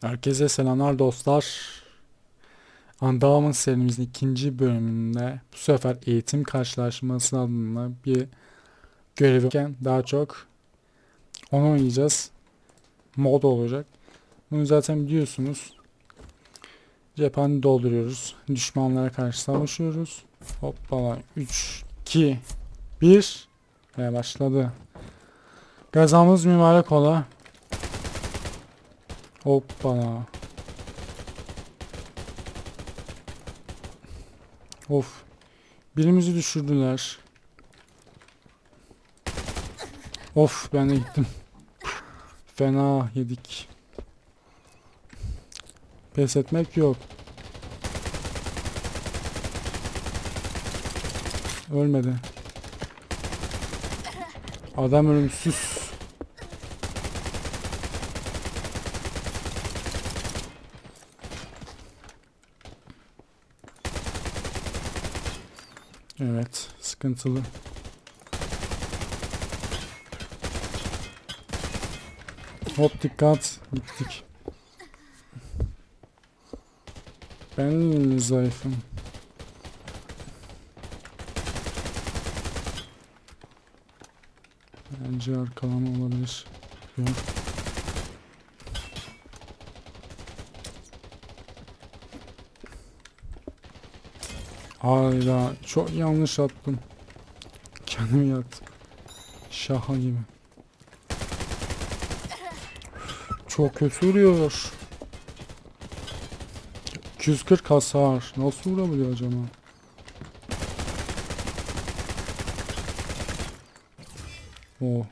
Herkese selamlar dostlar. Andamın serimizin ikinci bölümünde bu sefer eğitim karşılaşması adına bir görevken daha çok onu oynayacağız. Mod olacak. Bunu zaten biliyorsunuz. Cephane dolduruyoruz. Düşmanlara karşı savaşıyoruz. Hoppala 3, 2, 1 ve başladı. Gazamız mübarek ola. Hoppala. Of. Birimizi düşürdüler. Of ben de gittim. Fena yedik. Pes etmek yok. Ölmedi. Adam ölümsüz. Evet, sıkıntılı. Hop dikkat, gittik. Ben zayıfım? Bence arkalama olabilir. Yok. Hayda çok yanlış attım. Kendimi yaktım. Şaha gibi. Çok kötü vuruyor. 240 hasar. Nasıl vurabiliyor acaba? Oo.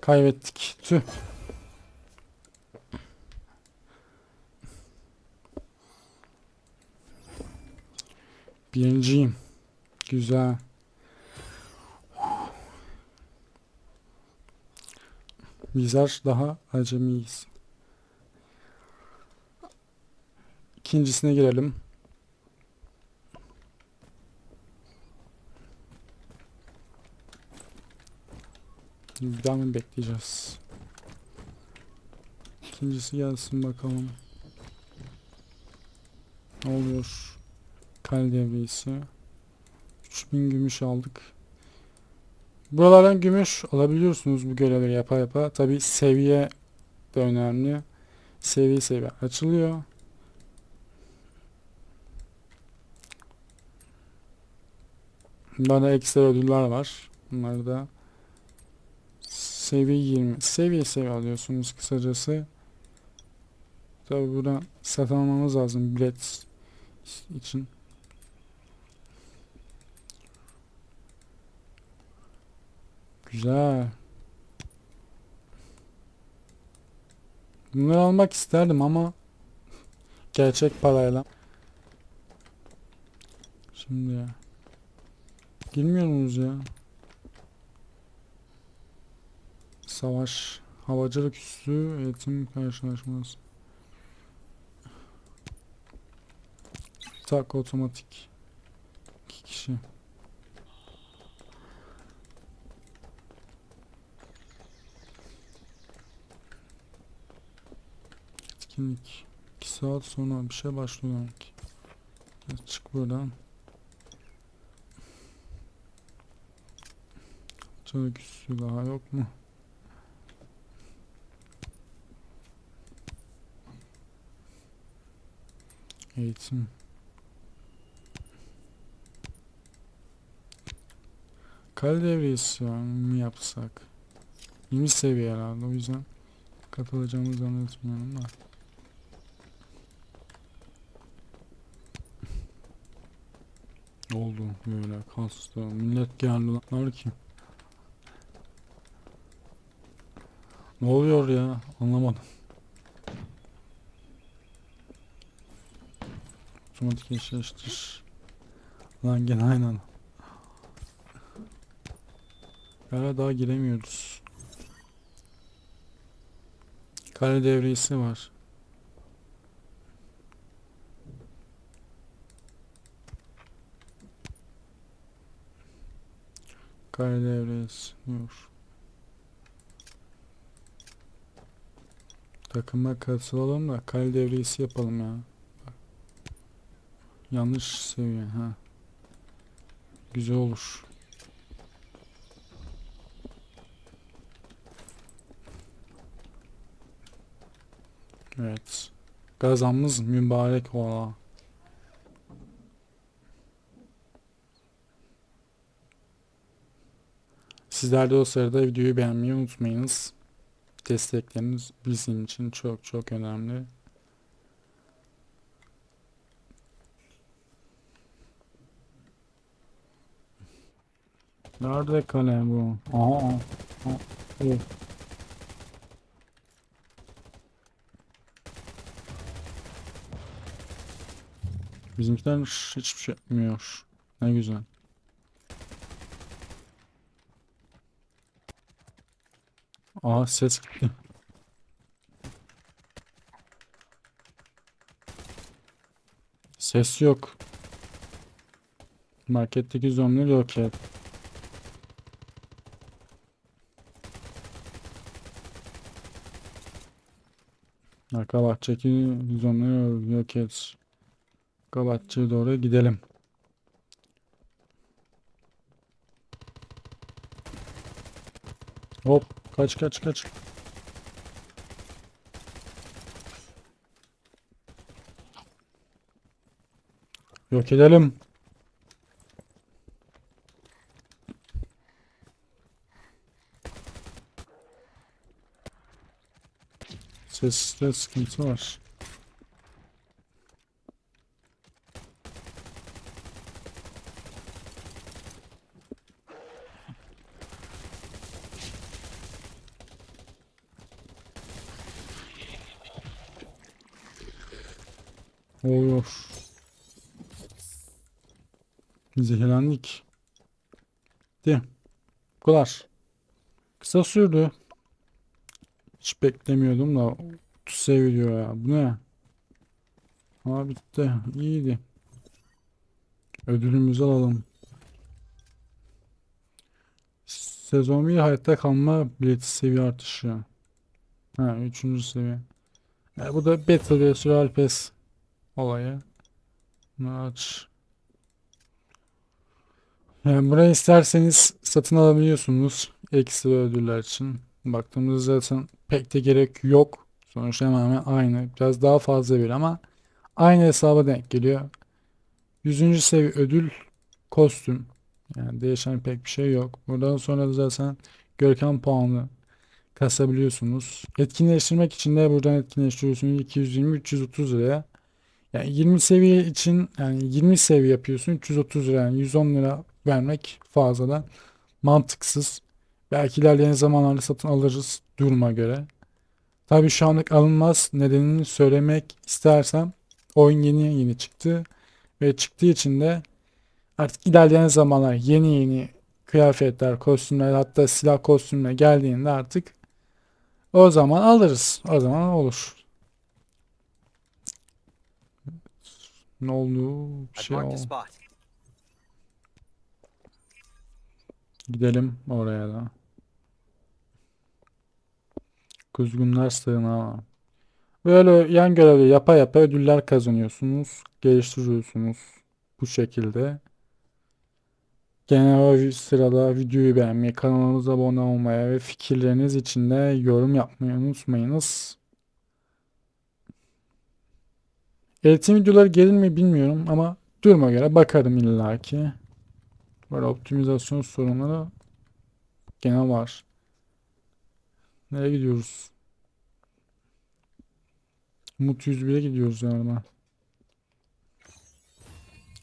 Kaybettik. Tüh. Birinciyim. Güzel. Bizler daha acemiyiz. İkincisine girelim. Bir daha mı bekleyeceğiz? İkincisi gelsin bakalım. Ne oluyor? Kale devresi. 3000 gümüş aldık. Buralardan gümüş alabiliyorsunuz bu görevleri yapa yapa. Tabi seviye de önemli. Seviye seviye açılıyor. Bana ekstra ödüller var. Bunları da seviye 20. Seviye seviye alıyorsunuz kısacası. Tabi burada satın almamız lazım bilet için. Güzel. Bunları almak isterdim ama gerçek parayla. Şimdi ya. Girmiyor muyuz ya? Savaş, havacılık üssü, eğitim karşılaşması. Tak otomatik. İki kişi. Etkinlik. 2 saat sonra bir şey başlıyor demek. Çık buradan. Üssü daha yok mu? Eğitim. Kale devresi mi yapsak? 20 seviye herhalde o yüzden katılacağımı zannetmiyorum da. Oldu böyle kastı millet geldi lan kim? Ne oluyor ya anlamadım. Otomatik eşleştir. Lan gene aynı anda. Hala daha giremiyoruz. Kale devresi var. Kale devresi diyor. Takıma katılalım da kale devresi yapalım ya. Yanlış seviye ha. Güzel olur. Evet. Gazamız mübarek ola. Sizler de o sırada videoyu beğenmeyi unutmayınız. Destekleriniz bizim için çok çok önemli. Nerede kale bu? Aha. aha. Oh. Bizimkiler hiçbir şey yapmıyor. Ne güzel. Aa ses gitti. Ses yok. Marketteki zombiler yok ya. Arka bahçedeki zombileri yok et. Arka doğru gidelim. Hop kaç kaç kaç. Yok edelim. Seste sıkıntı var. Oluyor. Zehirlendik. De. Bu kadar. Kısa sürdü. Hiç beklemiyordum da 30 seviyor ya. Bu ne? Ama bitti. İyiydi. Ödülümüzü alalım. Sezon 1 hayatta kalma bileti seviye artışı. Ha 3. seviye. E, bu da Battle ve Survival Pass olayı. Bunu aç. Yani burayı isterseniz satın alabiliyorsunuz ekstra ödüller için. Baktığımızda zaten pek de gerek yok. Sonuçta hemen aynı. Biraz daha fazla bir ama aynı hesaba denk geliyor. 100. seviye ödül kostüm. Yani değişen pek bir şey yok. Buradan sonra da zaten görkem puanı kasabiliyorsunuz. Etkinleştirmek için de buradan etkinleştiriyorsunuz 220-330 liraya. Yani 20 seviye için yani 20 seviye yapıyorsun 330 lira yani 110 lira vermek fazladan mantıksız. Belki ilerleyen zamanlarda satın alırız duruma göre. Tabii şu anlık alınmaz. Nedenini söylemek istersem oyun yeni yeni çıktı ve çıktığı için de artık ilerleyen zamanlar yeni yeni kıyafetler, kostümler hatta silah kostümler geldiğinde artık o zaman alırız. O zaman olur. Ne oldu? Bir şey oldu. Gidelim oraya da. Kuzgunlar sığınağı. Böyle yan görevli yapa yapa ödüller kazanıyorsunuz. Geliştiriyorsunuz. Bu şekilde. Genel sırada videoyu beğenmeyi, kanalımıza abone olmayı ve fikirleriniz için de yorum yapmayı unutmayınız. Eğitim videoları gelir mi bilmiyorum ama duruma göre bakarım illaki. Böyle optimizasyon sorunları gene var. Nereye gidiyoruz? Umut 101'e gidiyoruz galiba.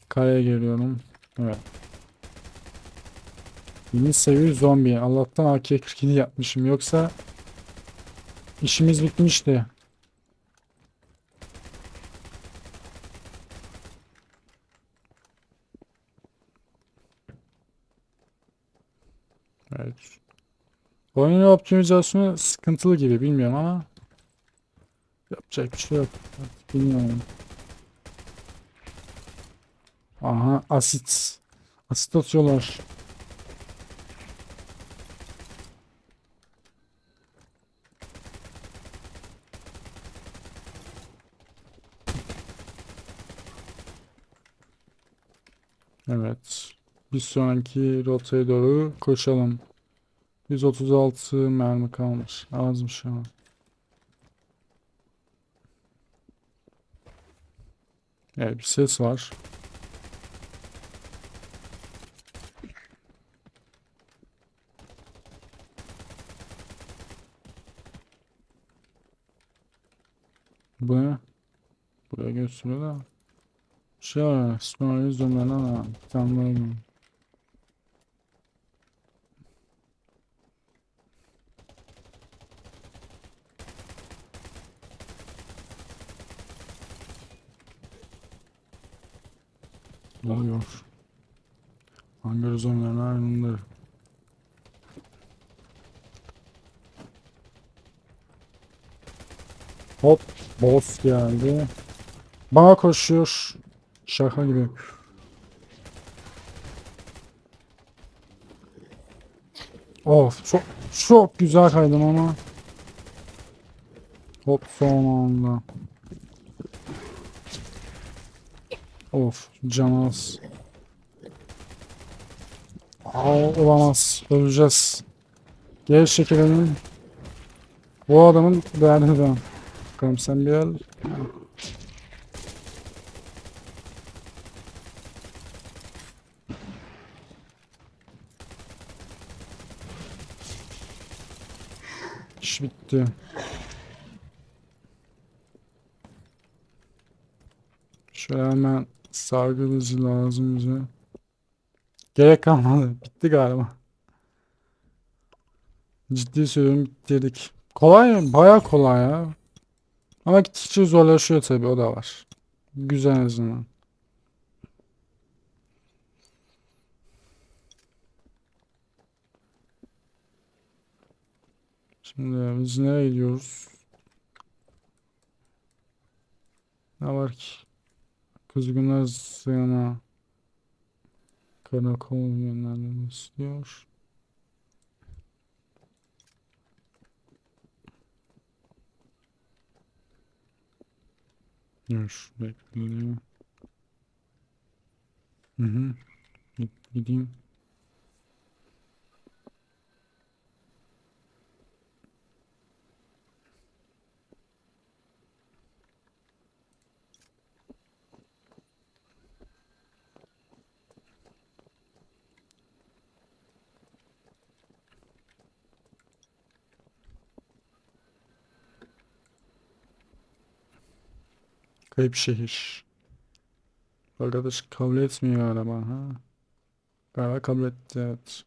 Kaleye geliyorum. Evet. Yeni seviye zombi. Allah'tan AK-47 yapmışım. Yoksa işimiz bitmişti. Oyunun optimizasyonu sıkıntılı gibi bilmiyorum ama yapacak bir şey yok. Bilmiyorum. Aha asit. Asit atıyorlar. Evet. Bir sonraki rotaya doğru koşalım. 136 mermi kalmış. Azmış ama. Evet bir ses var. Bu ne? Buraya gösteriyor da. Var. Sonra zoomlanan ama. Bir Oluyor? Hangi zoomlanan ayrımları? Hop. Boss geldi. Bana koşuyor. Şaka gibi. Of çok çok güzel kaydım ama. Hop son anda. Of can az. Aa, olamaz. Öleceğiz. Gel şekerim. Bu adamın derdi de. Bakalım sen bir el. İş bitti. Şöyle hemen sargılıcı lazım bize. Gerek kalmadı. Bitti galiba. Ciddi söylüyorum bitirdik. Kolay? Baya kolay ya. Ama gittikçe zorlaşıyor tabii o da var. Güzel en azından. Şimdi biz nereye gidiyoruz? Ne var ki? Kızgınlar sığına karakol yönlendirmek istiyor. Dur bekleyelim. Hı hı. Git- Gideyim. Kayıp şehir. Arkadaş kabul etmiyor galiba ha. Galiba kabul etti evet.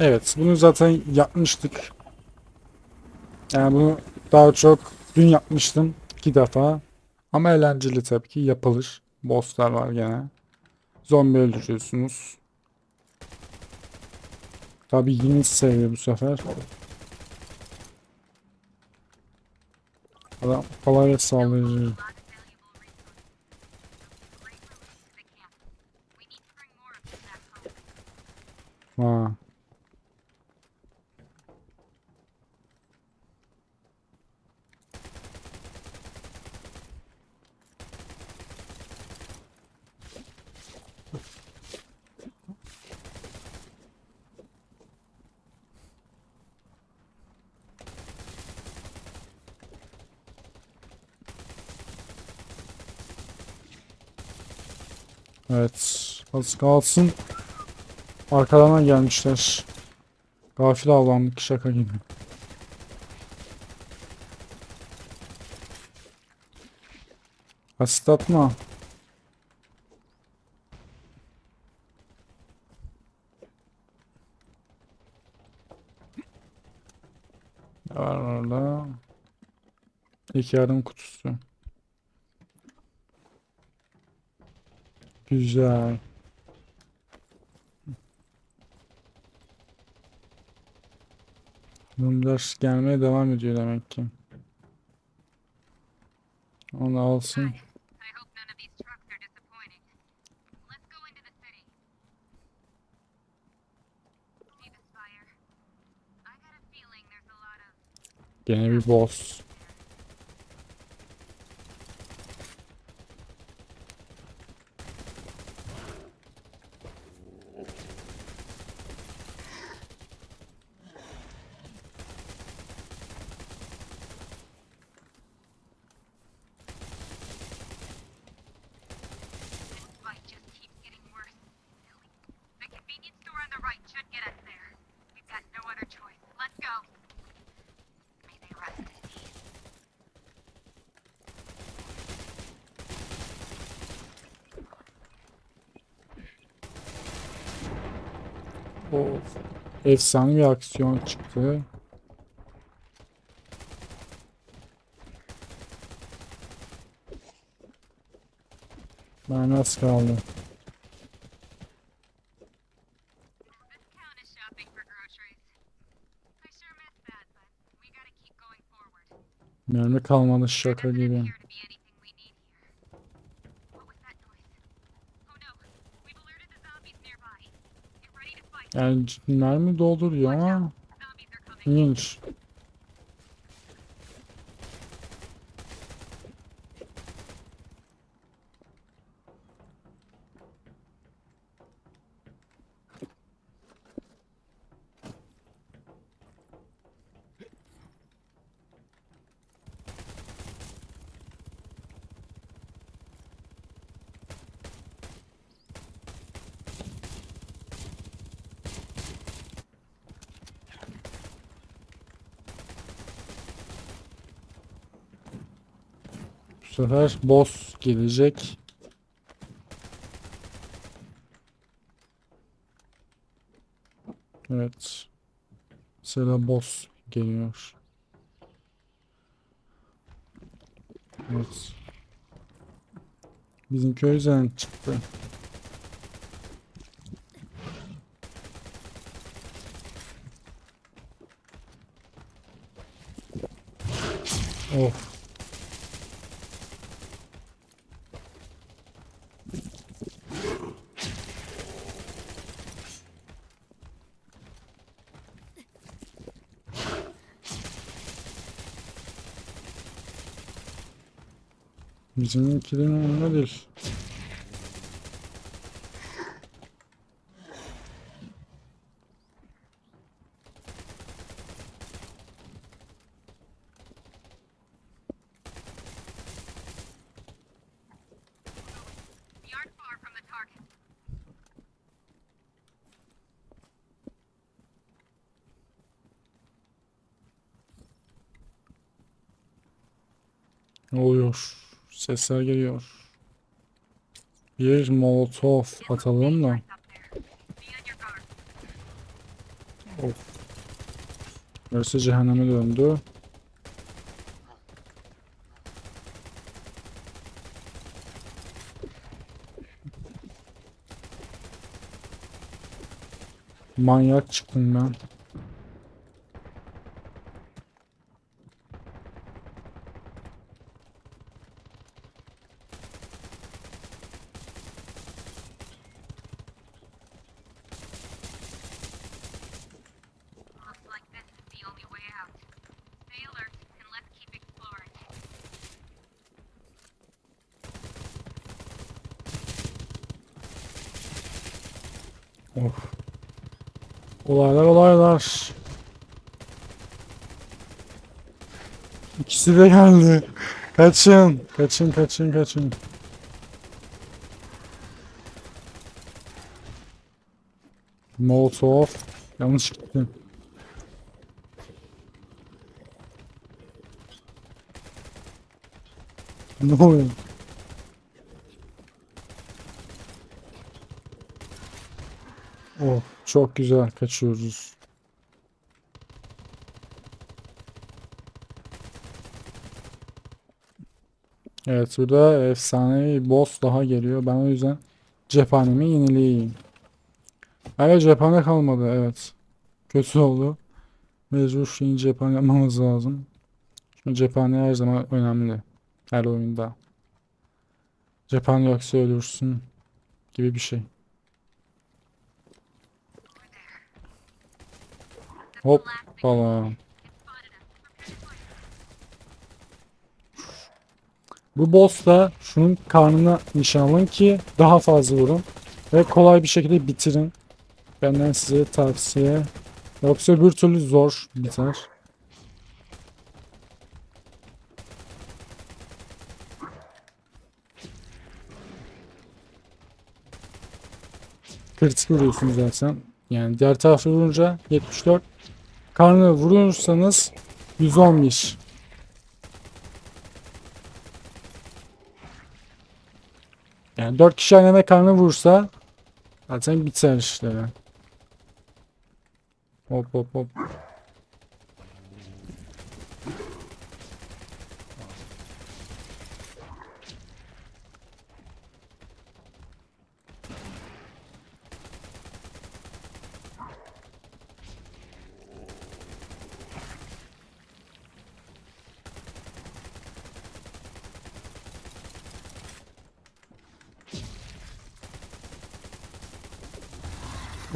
Evet bunu zaten yapmıştık. Yani bunu daha çok dün yapmıştım iki defa. Ama eğlenceli tabii ki yapılır. Bosslar var gene. Zombi öldürüyorsunuz. Tabii yeni seviye bu sefer. Adam kolay sağlayıcı. Ha. Evet. Az kalsın. Arkadan gelmişler. Gafil avlandık şaka gibi. Asit atma. Ne var orada? İlk yardım kutusu. Güzel. Bunlar gelmeye devam ediyor demek ki. Onu alsın. I hope none Efsane bir aksiyon çıktı. Ben nasıl kaldı? This count as shopping Yani mermi dolduruyor ama ilginç. Sefer boss gelecek. Evet. Sıra boss geliyor. Evet. Bizim köyden çıktı. Of. Bizimkilerin önünde değil. Sesler geliyor. Bir molotov atalım da. Of. Burası cehenneme döndü. Manyak çıktım ben. Olaylar olaylar. İkisi de geldi. Kaçın. Kaçın kaçın kaçın. Molotov. Yanlış gittim. Ne oluyor? Oh, çok güzel kaçıyoruz. Evet burada efsane bir boss daha geliyor. Ben o yüzden cephanemi yenileyeyim. Evet cephane kalmadı evet. Kötü oldu. Mecbur şimdi cephane yapmamız lazım. Çünkü cephane her zaman önemli. Her oyunda. Cephane yoksa ölürsün gibi bir şey. Hop falan. Bu boss da şunun karnına nişan alın ki daha fazla vurun ve kolay bir şekilde bitirin. Benden size tavsiye. Yoksa bir türlü zor biter. Kritik vuruyorsunuz zaten. Yani diğer tarafı vurunca 74. Karnı vurursanız 111. Yani 4 kişi aynı anda karnı vursa zaten biter işte. Hop hop hop.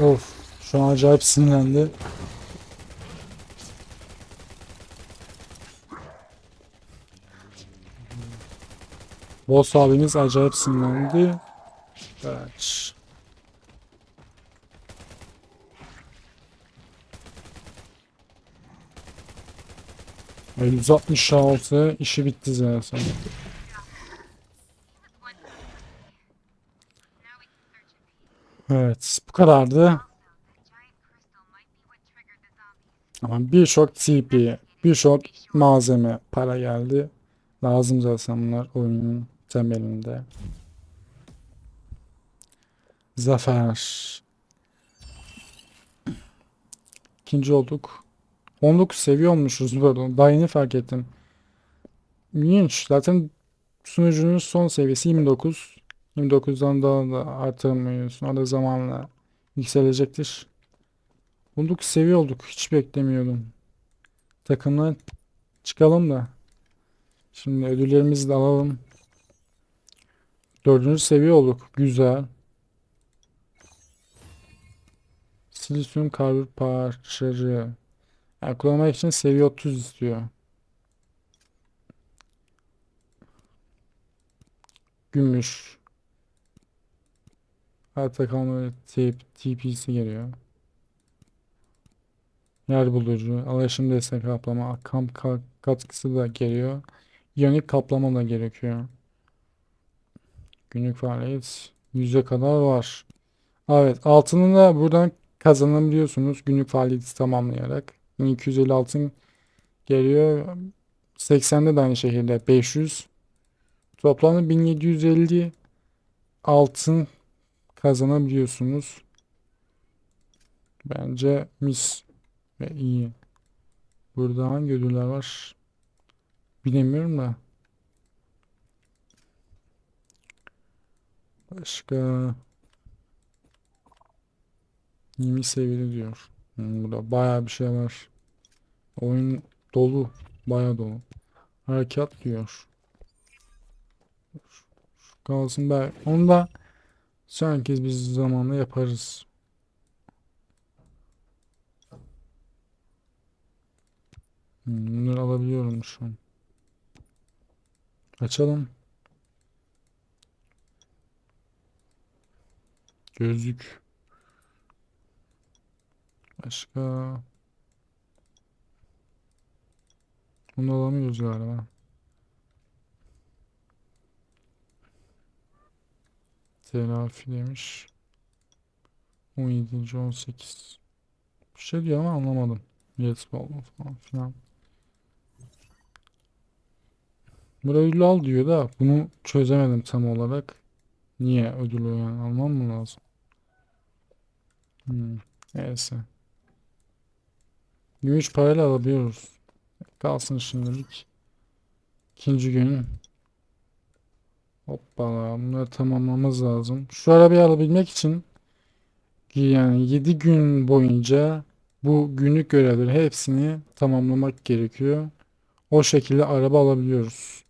Of, şu an acayip sinirlendi. Boss abimiz acayip sinirlendi. Evet. Ay, 166 işi bitti zaten. Evet, bu kadardı. Ama birçok TP, birçok malzeme, para geldi. Lazım zaten bunlar oyunun temelinde. Zafer. İkinci olduk. 19 seviye olmuşuz böyle. Daha yeni fark ettim. İlginç. Zaten sunucunun son seviyesi 29. 29'dan daha da artırmıyorsun. O da zamanla yükselecektir. 19 seviye olduk. Hiç beklemiyordum. Takımdan çıkalım da. Şimdi ödüllerimizi de alalım. Dördüncü seviye olduk. Güzel. Silisyum karbür parçacığı. Yani kullanmak için seviye 30 istiyor. Gümüş. Hayatta kalma tip, TP'si geliyor. Yer bulucu, alaşım destek kaplama, kamp ka- katkısı da geliyor. İyonik kaplama da gerekiyor. Günlük faaliyet yüze kadar var. Evet, altını da buradan kazanabiliyorsunuz günlük faaliyeti tamamlayarak. 1250 altın geliyor. 80'de de aynı şekilde 500. Toplamda 1750 altın kazanabiliyorsunuz. Bence mis ve iyi. Burada hangi ödüller var? Bilemiyorum da. Başka 20 seviyeli diyor. Hmm, burada bayağı bir şey var. Oyun dolu. Bayağı dolu. Harekat diyor. Kalsın belki. Onu da sonraki biz zamanla yaparız. Hmm, Bunları alabiliyorum şu an. Açalım. Gözlük. Başka. Bunu alamıyoruz galiba. Telafi demiş. 17. 18. Bir şey diyor ama anlamadım. Yes falan filan. Buraya ödül al diyor da bunu çözemedim tam olarak. Niye ödülü yani almam mı lazım? Hmm, neyse. Gümüş parayla alabiliyoruz. Kalsın şimdilik. İkinci gün. Hoppala bunları tamamlamamız lazım. Şu arabayı alabilmek için yani 7 gün boyunca bu günlük görevleri hepsini tamamlamak gerekiyor. O şekilde araba alabiliyoruz.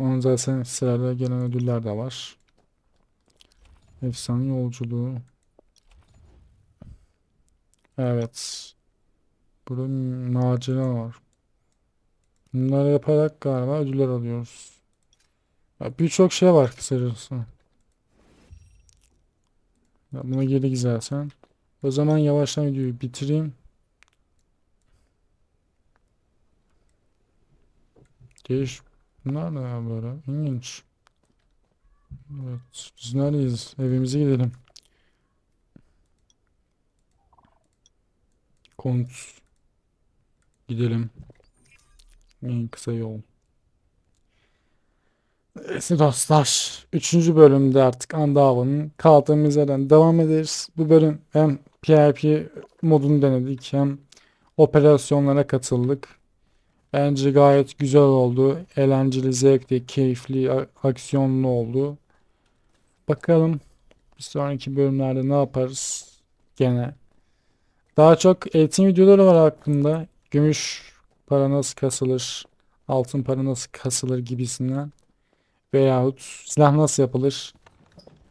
Onun zaten sırayla gelen ödüller de var. Efsane yolculuğu. Evet. Burada macera var. Bunları yaparak galiba ödüller alıyoruz. Birçok şey var kısacası. Ya buna gerek zaten. O zaman yavaştan videoyu bitireyim. Değiş. Bunlar ne ya böyle? İlginç. Evet. Biz neredeyiz? Evimize gidelim. Kont. Gidelim. En kısa yol. Neyse dostlar. Üçüncü bölümde artık Andava'nın kaldığımız yerden devam ederiz. Bu bölüm hem PvP modunu denedik hem operasyonlara katıldık. Bence gayet güzel oldu. Eğlenceli, zevkli, keyifli, aksiyonlu oldu. Bakalım bir sonraki bölümlerde ne yaparız gene. Daha çok eğitim videoları var aklımda. Gümüş para nasıl kasılır, altın para nasıl kasılır gibisinden. Veyahut silah nasıl yapılır.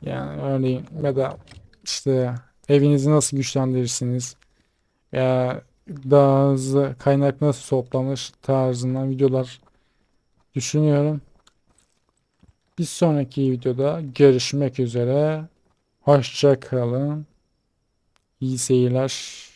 Yani örneğin ya da işte evinizi nasıl güçlendirirsiniz. Ya daha hızlı kaynak nasıl toplanır tarzından videolar düşünüyorum. Bir sonraki videoda görüşmek üzere. Hoşça kalın. İyi seyirler.